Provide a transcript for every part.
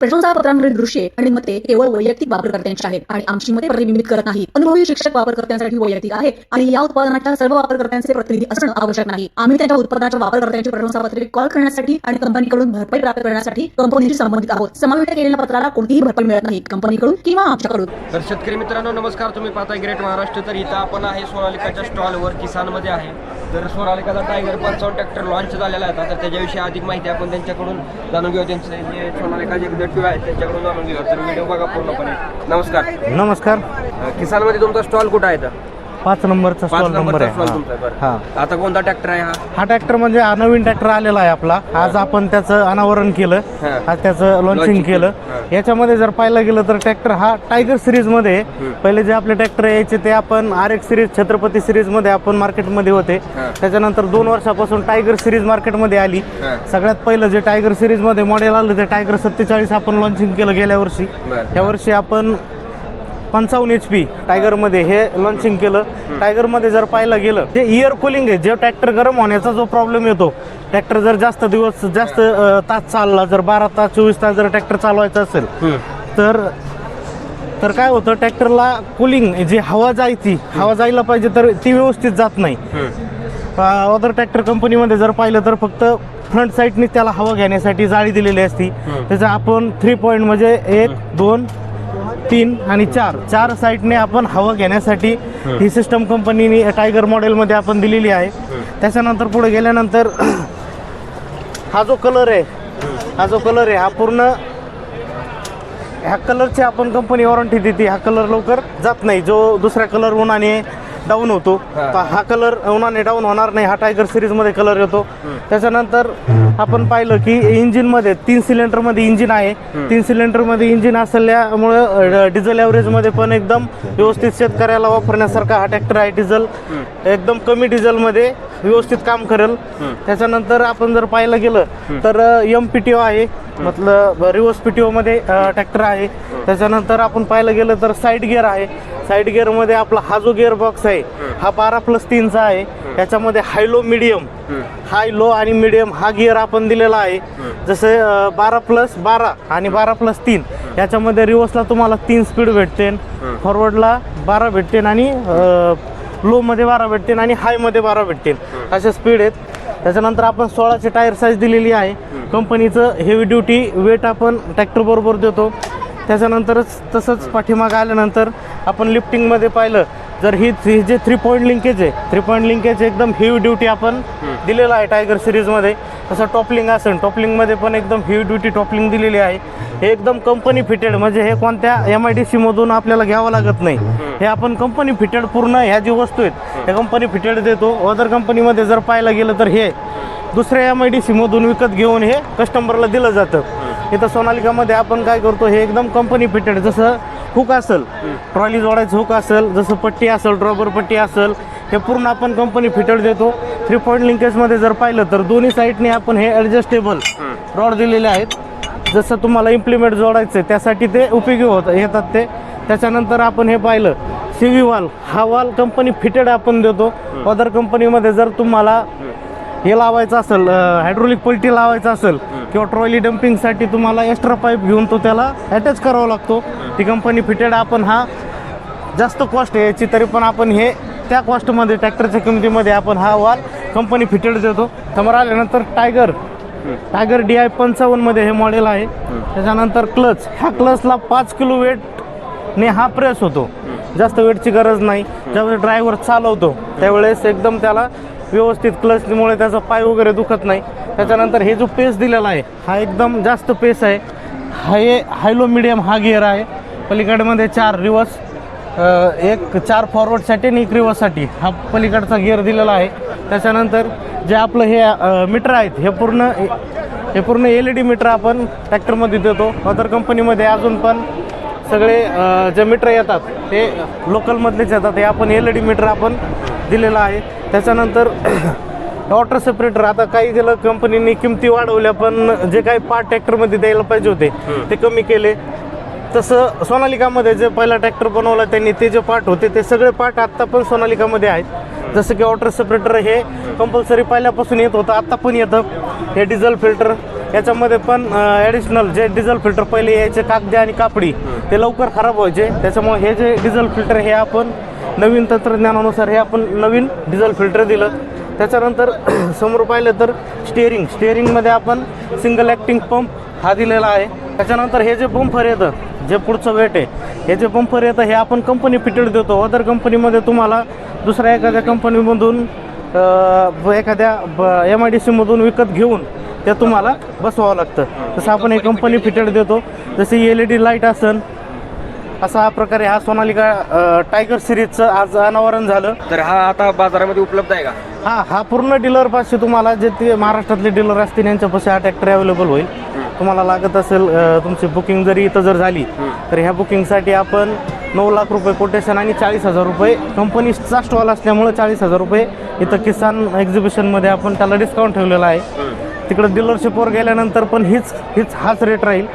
प्रशंसापत्रांवरील दृश्ये आणि मते केवळ वैयक्तिक वापरकर्त्यांची आहेत आणि आमची मते प्रतिबिंबित करत नाही अनुभवी शिक्षक वापरकर्त्यांसाठी वैयक्तिक आहेत आणि या उत्पादनाच्या सर्व वापरकर्त्यांचे प्रतिनिधी असणं आवश्यक नाही. आम्ही त्यांच्या उत्पादनाच्या वापरकर्त्यांची प्रशंसापत्रे कॉल करण्यासाठी आणि कंपनीकडून भरपाई प्राप्त करण्यासाठी कंपनीशी संबंधित आहोत. समाविष्ट केलेल्या पत्राला कोणतीही भरपाई मिळत नाही कंपनीकडून किंवा आमच्याकडून. तर शेतकरी मित्रांनो नमस्कार. तुम्ही पाहताय ग्रेट महाराष्ट्र तर इथं आपण आहे सोनालिकाच्या स्टॉलवर किसानमध्ये आहे. तर सोनालिकाचा टायगर पंचावन्न ट्रॅक्टर लॉन्च झालेला आहे तर त्याच्याविषयी अधिक माहिती आपण त्यांच्याकडून जाणून घेऊ. त्यांचे सोनालिका जे गटू आहेत त्यांच्याकडून जाणून घेऊ तर व्हिडिओ बघा पूर्णपणे. नमस्कार. नमस्कार. किसानमध्ये तुमचा स्टॉल कुठं आहे इथं? पाच नंबरचा पाच स्टॉल नंबर आहे स्टॉल हा. तुमचा आहे, हा बरं आता कोणता ट्रॅक्टर आहे हा हा ट्रॅक्टर म्हणजे हा नवीन ट्रॅक्टर आलेला आहे आपला आज आपण त्याचं अनावरण केलं हा. आज त्याचं लॉन्चिंग केलं. याच्यामध्ये जर पाहायला गेलं तर ट्रॅक्टर हा टायगर सिरीजमध्ये आहे. पहिले जे आपले ट्रॅक्टर यायचे ते आपण आर एक्स सिरीज छत्रपती सिरीजमध्ये आपण मार्केटमध्ये होते हा. त्याच्यानंतर दोन वर्षापासून टायगर सिरीज मार्केटमध्ये आली हा. सगळ्यात पहिलं जे टायगर सिरीजमध्ये मॉडेल आलं ते टायगर सत्तेचाळीस आपण लॉन्चिंग केलं गेल्या वर्षी बरं. या वर्षी आपण पंचावन्न एच पी टायगरमध्ये हे लॉन्चिंग केलं. टायगरमध्ये जर पाहायला गेलं ते इयर कुलिंग आहे. जे ट्रॅक्टर गरम होण्याचा जो प्रॉब्लेम येतो ट्रॅक्टर जर जास्त दिवस जास्त तास चालला जर बारा तास चोवीस तास जर ट्रॅक्टर चालवायचा असेल तर तर काय होतं ट्रॅक्टरला कुलिंग जी हवा जायची हवा जायला पाहिजे तर ती व्यवस्थित जात नाही. अदर ट्रॅक्टर कंपनीमध्ये जर पाहिलं तर फक्त फ्रंट साईडनी त्याला हवा घेण्यासाठी जाळी दिलेली असती. त्याचं आपण थ्री पॉईंट म्हणजे एक दोन तीन आणि चार. चार साईडने आपण हवा घेण्यासाठी ही. सिस्टम कंपनीने टायगर मॉडेलमध्ये आपण दिलेली आहे. त्याच्यानंतर पुढे गेल्यानंतर हा जो कलर आहे हा. जो कलर आहे हा पूर्ण ह्या कलरची आपण कंपनी वॉरंटी देते. हा कलर लवकर जात नाही. जो दुसऱ्या कलर उन्हाने डाऊन होतो हा. कलर उन्हाने डाऊन होणार नाही. हा टायगर सिरीजमध्ये कलर येतो. त्याच्यानंतर आपण पाहिलं की इंजिनमध्ये तीन सिलेंडरमध्ये इंजिन आहे. तीन सिलेंडरमध्ये इंजिन असल्यामुळं डिझेल ॲव्हरेजमध्ये पण एकदम व्यवस्थित शेतकऱ्याला वापरण्यासारखा हा ट्रॅक्टर आहे डिझेल एकदम कमी डिझेलमध्ये व्यवस्थित काम करेल. त्याच्यानंतर आपण जर पाहायला गेलं तर एम पी टी ओ आहे. मतलब रिवर्स पी टी ओमध्ये ट्रॅक्टर आहे. त्याच्यानंतर आपण पाहायला गेलं तर साईड गिअर आहे. साईड गिअरमध्ये आपला हा जो गिअर बॉक्स आहे हा बारा प्लस तीनचा आहे. याच्यामध्ये high low medium high low आणि मिडियम हा गिअर आपण दिलेला आहे. जसे बारा प्लस बारा आणि बारा प्लस तीन. याच्यामध्ये रिवर्सला तुम्हाला तीन स्पीड भेटते. फॉरवर्डला बारा भेटते आणि लोमध्ये बारा भेटतील आणि हायमध्ये बारा भेटतील अशा स्पीड आहेत. त्याच्यानंतर आपण सोळाचे टायर साईज दिलेली आहे. कंपनीचं हेवी ड्युटी वेट आपण ट्रॅक्टरबरोबर देतो. त्याच्यानंतरच तसंच पाठीमागं आल्यानंतर आपण लिफ्टिंगमध्ये पाहिलं जर ही ही जे थ्री पॉईंट लिंकेज आहे थ्री पॉईंट लिंकेज एकदम हेवी ड्युटी आपण दिलेलं आहे टायगर सिरीजमध्ये तसं टॉपलिंग असेल टॉपलिंगमध्ये पण एकदम हेवी ड्युटी टॉपलिंग दिलेली आहे. हे एकदम कंपनी फिटेड म्हणजे हे कोणत्या एम आय डी सीमधून आपल्याला घ्यावं लागत नाही. हे आपण कंपनी फिटेड पूर्ण ह्या जी वस्तू आहेत ह्या कंपनी फिटेड देतो. अदर कंपनीमध्ये जर पाहायला गेलं तर हे दुसऱ्या एम आय डी सीमधून विकत घेऊन हे कस्टमरला दिलं जातं. इथं सोनालिकामध्ये आपण काय करतो हे एकदम कंपनी फिटेड जसं हुक असेल ट्रॉली जोडायचं हुक असेल जसं पट्टी असेल ड्रॉबर पट्टी असेल हे पूर्ण आपण कंपनी फिटेड देतो. थ्री पॉईंट लिंकेजमध्ये जर पाहिलं तर दोन्ही साईडने आपण हे ॲडजस्टेबल रॉड दिलेले आहेत. जसं तुम्हाला इम्प्लिमेंट जोडायचं आहे त्यासाठी ते उपयोगी होत येतात ते. त्याच्यानंतर आपण हे पाहिलं सी व्ही वाल हा वाल कंपनी फिटेड आपण देतो. अदर कंपनीमध्ये जर तुम्हाला हे लावायचं असेल हायड्रोलिक पलटी लावायचं असेल किंवा ट्रॉली डम्पिंगसाठी तुम्हाला एक्स्ट्रा पाईप घेऊन तो त्याला अटॅच करावा लागतो. ती कंपनी फिटेड आपण हा जास्त कॉस्ट आहे याची तरी पण आपण हे त्या कॉस्टमध्ये ट्रॅक्टरच्या किमतीमध्ये आपण हा वाल कंपनी फिटेड देतो. समोर आल्यानंतर टायगर टायगर डी आय पंचावन्नमध्ये हे मॉडेल आहे. त्याच्यानंतर क्लच ह्या क्लचला पाच किलो वेटने हा प्रेस होतो. जास्त वेटची गरज नाही. ज्यावेळेस ड्रायव्हर चालवतो त्यावेळेस एकदम त्याला व्यवस्थित क्लचमुळे त्याचा पाय वगैरे दुखत नाही. त्याच्यानंतर हे जो पेस दिलेला आहे हा एकदम जास्त पेस आहे. हाय हायलो मिडियम हा गिअर आहे. पलीकडमध्ये चार रिवर्स एक चार फॉरवर्डसाठी आणि एक रिवर्ससाठी हा पलीकडचा गिअर दिलेला आहे. त्याच्यानंतर जे आपलं हे मीटर आहेत हे पूर्ण हे पूर्ण एल ई डी मीटर आपण ट्रॅक्टरमध्ये देतो. अदर कंपनीमध्ये अजून पण सगळे जे मीटर येतात ते लोकलमधलेच येतात. हे आपण एल ई डी मीटर आपण दिलेलं आहे. त्याच्यानंतर वॉटर सेपरेटर आता काही गेलं कंपनीने किमती वाढवल्या पण जे काही पार्ट ट्रॅक्टरमध्ये द्यायला पाहिजे होते ते कमी केले. तसं सोनालिकामध्ये जे पहिला ट्रॅक्टर बनवला त्यांनी ते जे पार्ट होते ते सगळे पार्ट आत्ता पण सोनालिकामध्ये आहेत. जसं की वॉटर सेपरेटर हे कंपल्सरी पहिल्यापासून येत होतं आत्ता पण येतं. हे डिझेल फिल्टर याच्यामध्ये पण ॲडिशनल जे डिझेल फिल्टर पहिले यायचे कागदी आणि कापडी ते लवकर खराब व्हायचे. त्याच्यामुळे हे जे डिझेल फिल्टर हे आपण नवीन तंत्रज्ञानानुसार हे आपण नवीन डिझेल फिल्टर दिलं. त्याच्यानंतर समोर पाहिलं तर स्टेअरिंग स्टेअरिंगमध्ये आपण सिंगल ॲक्टिंग पंप हा दिलेला आहे. त्याच्यानंतर हे जे बंफर येतं जे पुढचं वेट आहे हे जे बंफर येतं हे आपण कंपनी फिटेड देतो. अदर कंपनीमध्ये तुम्हाला दुसऱ्या एखाद्या कंपनीमधून एखाद्या ब- एखाद्या एम आय डी सीमधून विकत घेऊन ते तुम्हाला बसवावं लागतं. तसं आपण हे कंपनी फिटेड देतो जसे एल ई डी लाइट असेल असा प्रकारे हा सोनालिका टायगर सिरीजचं आज अनावरण झालं. तर हा आता बाजारामध्ये उपलब्ध आहे का? हा हा पूर्ण डीलर पाचशे तुम्हाला जे ते महाराष्ट्रातले डीलर असतील यांच्यापाशी हा ट्रॅक्टर अवेलेबल होईल. तुम्हाला लागत असेल तुमची बुकिंग जरी इथं जर झाली तर ह्या बुकिंगसाठी आपण नऊ लाख रुपये कोटेशन आणि चाळीस हजार रुपये. कंपनीचा स्टॉल असल्यामुळे चाळीस हजार रुपये. इथं किसान एक्झिबिशनमध्ये आपण त्याला डिस्काउंट ठेवलेला आहे. तिकडं डीलरशिपवर गेल्यानंतर पण हीच हीच हाच रेट राहील.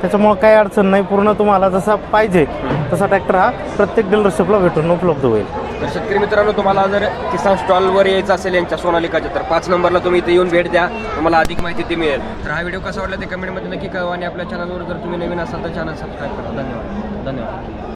त्याच्यामुळं काही अडचण नाही. पूर्ण तुम्हाला जसा पाहिजे तसा ट्रॅक्टर हा प्रत्येक डीलरशिपला भेटून उपलब्ध होईल. तर शेतकरी मित्रांनो तुम्हाला जर किसान स्टॉलवर यायचं असेल यांच्या सोनालिकाच्या तर पाच नंबरला तुम्ही इथे येऊन भेट द्या. तुम्हाला अधिक माहिती ती मिळेल. तर हा व्हिडिओ कसा वाटला ते कमेंटमध्ये नक्की कळवा आणि आपल्या चॅनलवर जर तुम्ही नवीन असाल तर चॅनल सबस्क्राईब करा. धन्यवाद. धन्यवाद.